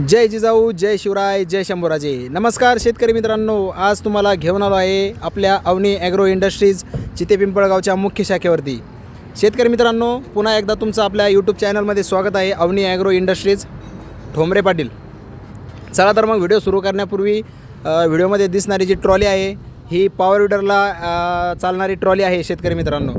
जय जिजाऊ जय शिवराय जय शंभूराजे. नमस्कार शेतकरी मित्रांनो आज तुम्हाला घेऊन आलो आहे आपल्या अवनी ॲग्रो इंडस्ट्रीज चिते पिंपळगावच्या मुख्य शाखेवरती. शेतकरी मित्रांनो पुन्हा एकदा तुमचं आपल्या यूट्यूब चॅनलमध्ये स्वागत आहे अवनी ॲग्रो इंडस्ट्रीज. ठोंबरे पाटील. चला तर मग व्हिडिओ सुरू करण्यापूर्वी व्हिडिओमध्ये दिसणारी जी ट्रॉली आहे ही पॉवर विडरला चालणारी ट्रॉली आहे शेतकरी मित्रांनो.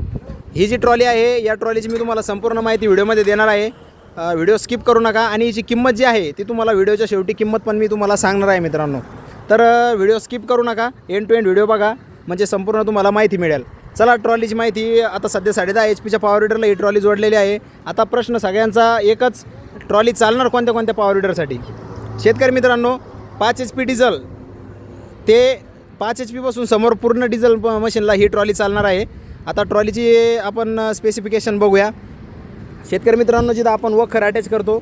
ही जी ट्रॉली आहे या ट्रॉलीची मी तुम्हाला संपूर्ण माहिती व्हिडिओमध्ये देणार आहे. व्हिडिओ स्किप करू नका आणि याची किंमत जी आहे ती तुम्हाला व्हिडिओच्या शेवटी किंमत पण मी तुम्हाला सांगणार आहे मित्रांनो. तर व्हिडिओ स्किप करू नका एंड टू एंड व्हिडिओ बघा म्हणजे संपूर्ण तुम्हाला माहिती मिळेल. चला ट्रॉलीची माहिती आता सध्या साडे दहा एच पीच्या पॉवर रिडरला ही ट्रॉली जोडलेली आहे. आता प्रश्न सगळ्यांचा एकच ट्रॉली चालणार कोणत्या कोणत्या पॉवर रिडरसाठी शेतकरी मित्रांनो पाच एच पी डिझल ते पाच एच पीपासून समोर पूर्ण डिझेल मशीनला ही ट्रॉली चालणार आहे. आता ट्रॉलीची आपण स्पेसिफिकेशन बघूया. शेतकरी मित्रांनो जिथं आपण वखर अटॅच करतो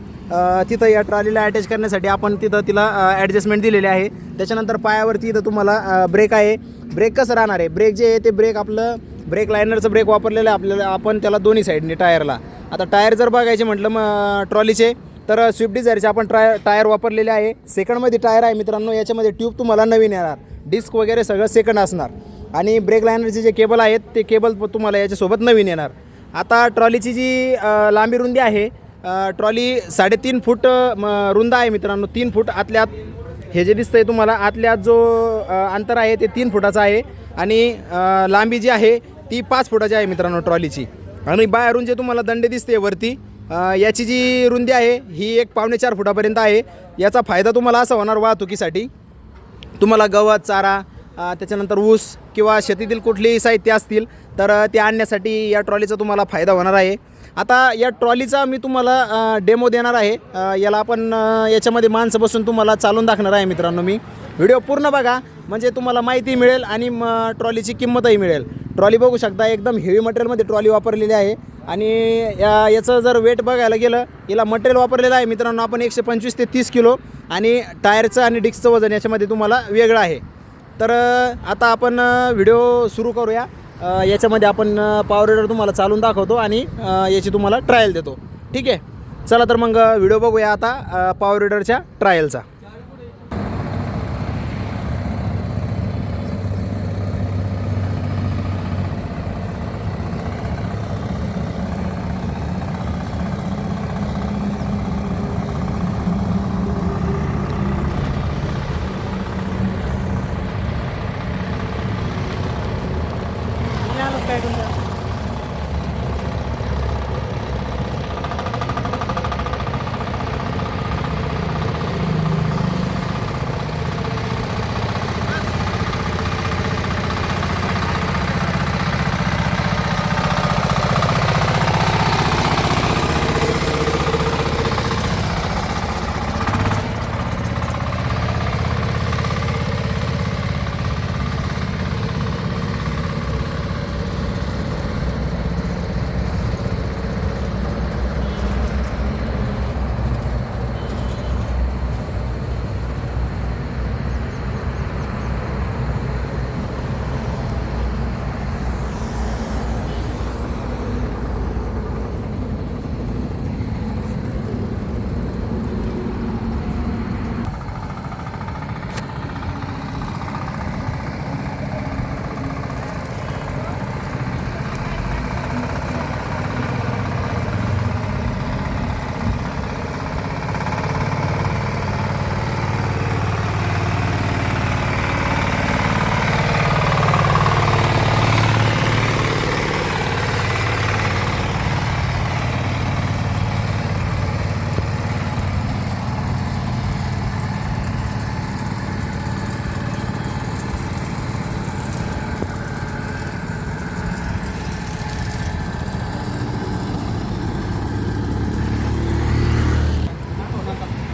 तिथं या ट्रॉलीला अटॅच करण्यासाठी आपण तिथं तिला ॲडजस्टमेंट दिलेली आहे. त्याच्यानंतर पायावरती इथं तुम्हाला ब्रेक आहे. ब्रेक कसं राहणार आहे? ब्रेक जे आहे ते ब्रेक आपलं ब्रेक लायनरचं ब्रेक वापरलेलं आहे आपल्याला आपण त्याला दोन्ही साईडने टायरला आता टायर जर बघायचे म्हटलं मग ट्रॉलीचे तर स्विफ्ट डिझायरचे आपण ट्राय टायर वापरलेले आहे. सेकंडमध्ये टायर आहे मित्रांनो याच्यामध्ये ट्यूब तुम्हाला नवीन येणार. डिस्क वगैरे सगळं सेकंड असणार. आणि ब्रेक लायनरचे जे केबल आहेत ते केबल तुम्हाला याच्यासोबत नवीन येणार. आता ट्रॉलीची जी लांबी रुंदी आहे ट्रॉली साडेतीन फूट म, रुंद आहे मित्रांनो. तीन फूट आतल्यात हे जे दिसतंय तुम्हाला आतल्यात जो अंतर आहे ते तीन फुटाचं आहे. आणि लांबी जी आहे ती पाच फुटाची आहे मित्रांनो ट्रॉलीची. आणि बाहेरून जे तुम्हाला दंडे दिसते वरती याची जी रुंदी आहे ही एक पावणे चार फुटापर्यंत आहे. याचा फायदा तुम्हाला असा होणार वाहतुकीसाठी. तुम्हाला गवत चारा त्याच्यानंतर ऊस किंवा शेतीतील कुठलेही साहित्य असतील तर ते आणण्यासाठी या ट्रॉलीचा तुम्हाला फायदा होणार आहे. आता या ट्रॉलीचा मी तुम्हाला डेमो देणार आहे. याला आपण याच्यामध्ये माणसं बसून तुम्हाला चालून दाखणार आहे मित्रांनो मी. व्हिडिओ पूर्ण बघा म्हणजे तुम्हाला माहिती मिळेल आणि म ट्रॉलीची किंमतही मिळेल. ट्रॉली बघू शकता एकदम हेवी मटेरियलमध्ये ट्रॉली वापरलेली आहे. आणि या याचं जर वेट बघायला गेलं याला मटेरियल वापरलेलं आहे मित्रांनो आपण एकशे पंचवीस ते तीस किलो. आणि टायरचं आणि डिस्कचं वजन याच्यामध्ये तुम्हाला वेगळं आहे. तर आता आपण व्हिडिओ सुरू करूया. याच्यामध्ये आपण पॉवर रेडर तुम्हाला चालून दाखवतो आणि याची तुम्हाला ट्रायल देतो. ठीक आहे? चला तर मग व्हिडिओ बघूया आता पॉवर रेडरच्या ट्रायलचा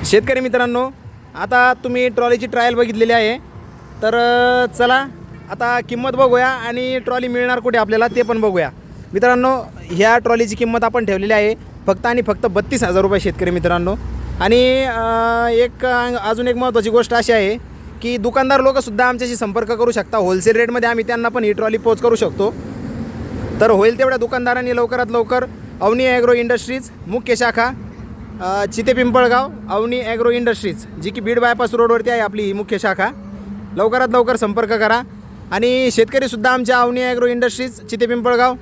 शेतकरी मित्रांनो आता तुम्ही ट्रॉलीची ट्रायल बघितलेली आहे. तर चला आता किंमत बघूया आणि ट्रॉली मिळणार कुठे आपल्याला ते पण बघूया. मित्रांनो ह्या ट्रॉलीची किंमत आपण ठेवलेली आहे. फक्त आणि फक्त बत्तीस हजार रुपये शेतकरी मित्रांनो. आणि एक अजून एक महत्त्वाची गोष्ट अशी आहे की दुकानदार लोकंसुद्धा आमच्याशी संपर्क करू शकता. होलसेल रेटमध्ये आम्ही त्यांना पण ही ट्रॉली पोच करू शकतो. तर होईल तेवढ्या दुकानदारांनी लवकरात लवकर अवनी ॲग्रो इंडस्ट्रीज मुख्य शाखा चिते पिंपळगाव अवनी ॲग्रो इंडस्ट्रीज जी की बीड बायपास रोडवरती आहे आपली ही मुख्य शाखा. लवकरात लवकर संपर्क करा. आणि शेतकरीसुद्धा आमच्या अवनी ॲग्रो इंडस्ट्रीज चिते पिंपळगाव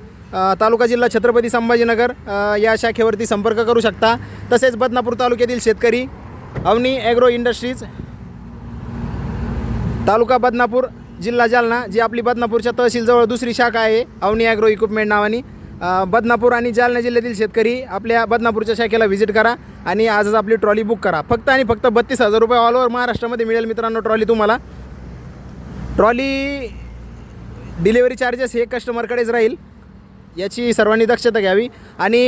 तालुका जिल्हा छत्रपती संभाजीनगर या शाखेवरती संपर्क करू शकता. तसेच बदनापूर तालुक्यातील शेतकरी अवनी ॲग्रो इंडस्ट्रीज तालुका बदनापूर जिल्हा जालना जी आपली बदनापूरच्या तहसीलजवळ दुसरी शाखा आहे अवनी ॲग्रो इक्विपमेंट नावानी. बदनापूर आणि जालना जिल्ह्यातील शेतकरी आपल्या बदनापूरच्या शाखेला व्हिजिट करा आणि आजच आपली ट्रॉली बुक करा. फक्त आणि फक्त बत्तीस हजार रुपये ऑल ओव्हर महाराष्ट्रामध्ये मिळेल मित्रांनो ट्रॉली तुम्हाला. ट्रॉली डिलिव्हरी चार्जेस हे कस्टमरकडेच राहील. याची सर्वांनी दक्षता घ्यावी. आणि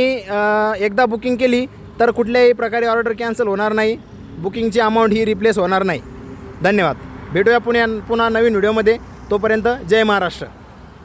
एकदा बुकिंग केली तर कुठल्याही प्रकारे ऑर्डर कॅन्सल होणार नाही. बुकिंगची अमाऊंट ही रिप्लेस होणार नाही. धन्यवाद. भेटूया पुण्या पुन्हा नवीन व्हिडिओमध्ये तोपर्यंत जय महाराष्ट्र.